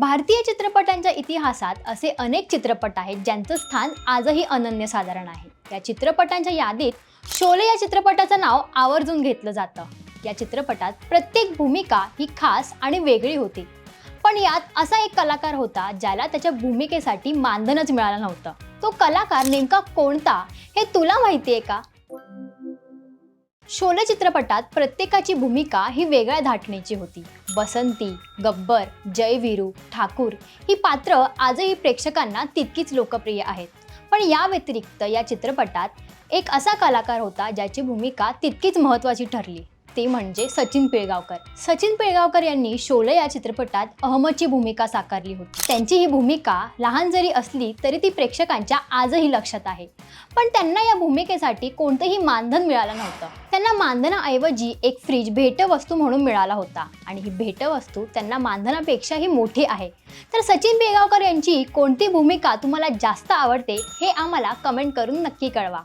भारतीय चित्रपटांच्या इतिहासात असे अनेक चित्रपट आहेत ज्यांचं स्थान आजही अनन्यसाधारण आहे. या चित्रपटांच्या यादीत शोले या चित्रपटाचं नाव आवर्जून घेतलं जातं. या चित्रपटात प्रत्येक भूमिका ही खास आणि वेगळी होती. पण यात असा एक कलाकार होता ज्याला त्याच्या भूमिकेसाठी मानधनच मिळालं नव्हतं. तो कलाकार नेमका कोणता हे तुला माहिती आहे का? शोले चित्रपटात प्रत्येकाची भूमिका ही वेगळ्या धाटणीची होती. बसंती गब्बर जयवीरू ठाकूर ही पात्र आजही प्रेक्षकांना तितकीच लोकप्रिय आहेत. पण या व्यतिरिक्त या चित्रपटात एक असा कलाकार होता ज्याची भूमिका तितकीच महत्त्वाची ठरली. ते म्हणजे सचिन पिळगावकर. सचिन पिळगावकर यांनी शोले या चित्रपटात अहमदची भूमिका साकारली होती. त्यांची ही भूमिका लहान जरी असली तरी ती प्रेक्षकांच्या आजही लक्षात आहे. पण त्यांना या भूमिकेसाठी कोणतंही मानधन मिळालं नव्हतं. त्यांना मानधनाऐवजी एक फ्रीज भेटवस्तू म्हणून मिळाला होता. आणि ही भेटवस्तू त्यांना मानधनापेक्षाही मोठी आहे. तर सचिन पिळगावकर यांची कोणती भूमिका तुम्हाला जास्त आवडते हे आम्हाला कमेंट करून नक्की कळवा.